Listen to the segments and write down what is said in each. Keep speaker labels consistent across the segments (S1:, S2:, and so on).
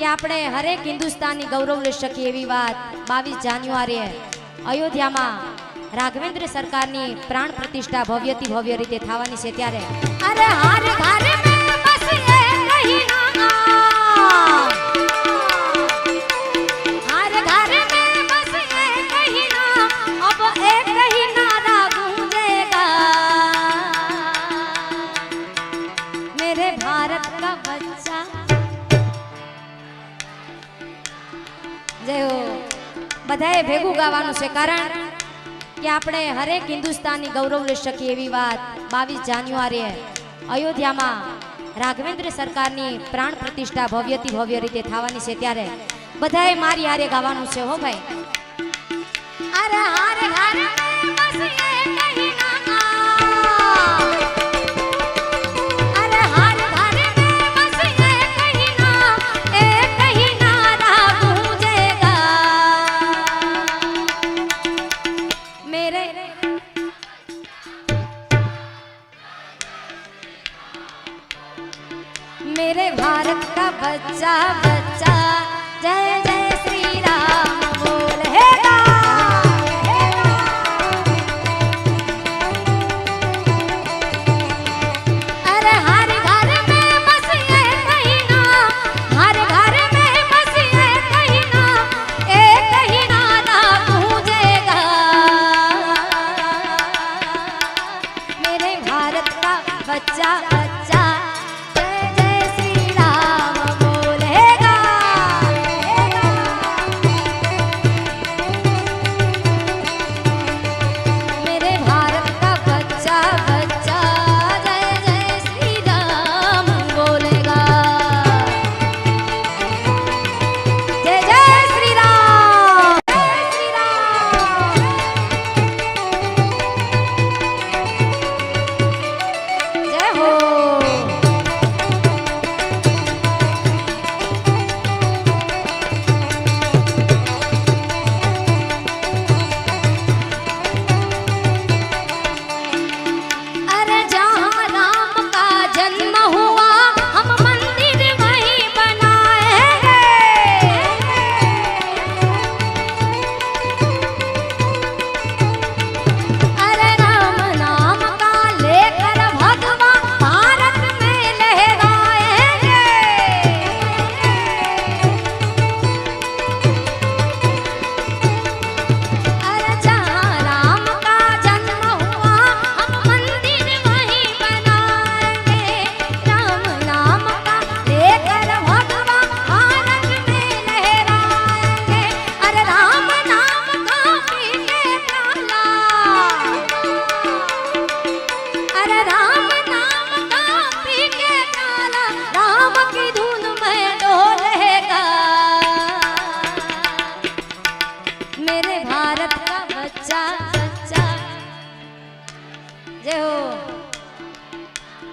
S1: કે આપણે હરેક હિન્દુસ્તાની ગૌરવ લઈ શકીએ એવી વાત બાવીસ જાન્યુઆરીએ અયોધ્યામાં રાઘવેન્દ્ર સરકારની પ્રાણ પ્રતિષ્ઠા ભવ્યથી ભવ્ય રીતે થવાની છે ત્યારે. જય બધાએ ભેગું ગાવાનું છે કારણ કે આપણે હરેક હિન્દુસ્તાની ગૌરવ લઈ શકીએ એવી વાત બાવીસ જાન્યુઆરીએ અયોધ્યામાં રાઘવેન્દ્ર સરકારની પ્રાણ પ્રતિષ્ઠા ભવ્યથી ભવ્ય રીતે થવાની છે ત્યારે બધાએ મારી હારે ગાવાનું છે હો ભાઈ. અરે હારે હારે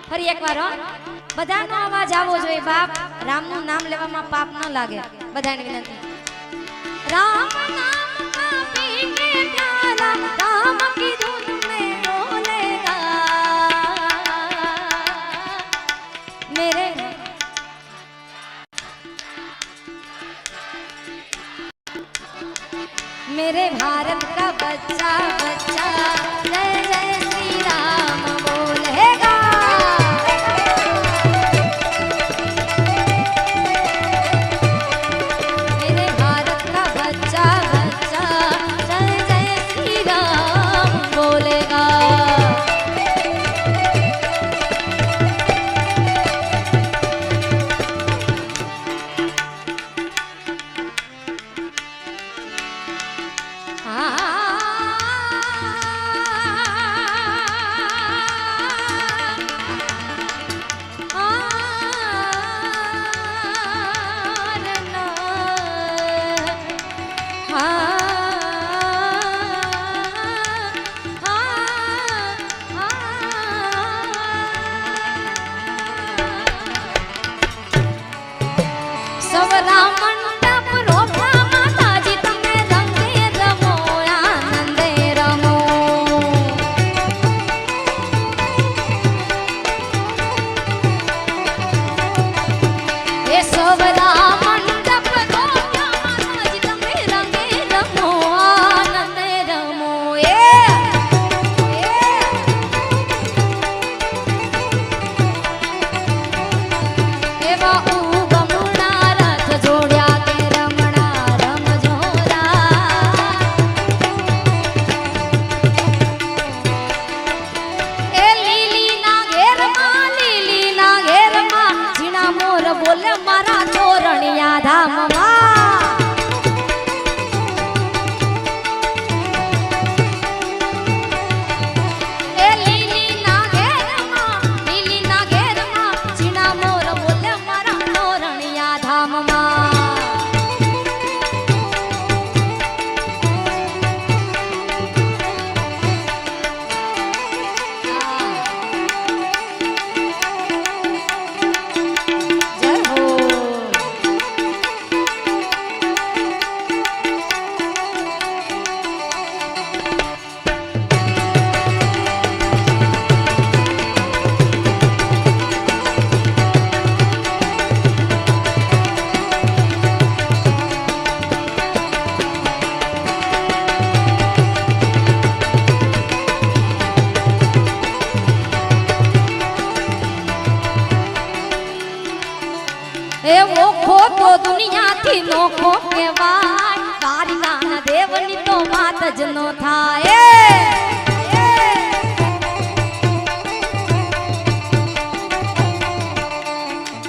S1: ફરી એકવાર હો બધાનો અવાજ આવવો જોઈએ બાપ રામનું નામ લેવામાં પાપ ન લાગે બધાને વિનંતી રામ નામ का पी के प्याला राम की धुन में डोलेगा मेरे मेरे भारत का बच्चा बच्चा મારા તોરણિયા ધામમાં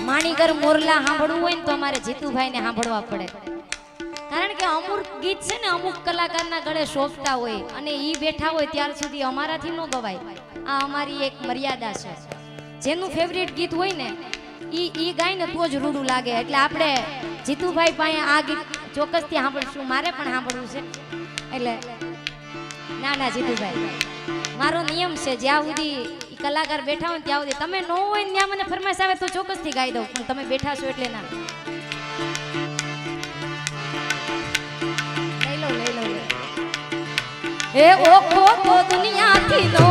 S1: માણીગર મોરલા સાંભળવું હોય ને તો અમારે જીતુભાઈ ને સાંભળવા પડે. કારણ કે અમુક ગીત છે ને, અમુક કલાકારના ગળે શોભતા હોય અને ઈ બેઠા હોય ત્યાર સુધી અમારાથી ન ગવાય. આ અમારી એક મર્યાદા છે. જેનું ફેવરિટ ગીત હોય ને, ઈ ઈ ગાય ને તો જ રૂડું લાગે. એટલે આપણે જીતુભાઈ પાસે આ ગીત ચોક્કસથી સાંભળશું, મારે પણ સાંભળવું છે. એટલે ના ના જીતુભાઈ, મારો નિયમ છે, જ્યાં સુધી કલાકાર બેઠા હોય ત્યાં સુધી તમે ન હોય ને ત્યાં મને ફરમાઈશ આવે તો ચોક્કસથી ગાઈ દઉં, પણ તમે બેઠા છો એટલે ના. લઈ લો લઈ લો. એ ઓખો તો દુનિયાથી નો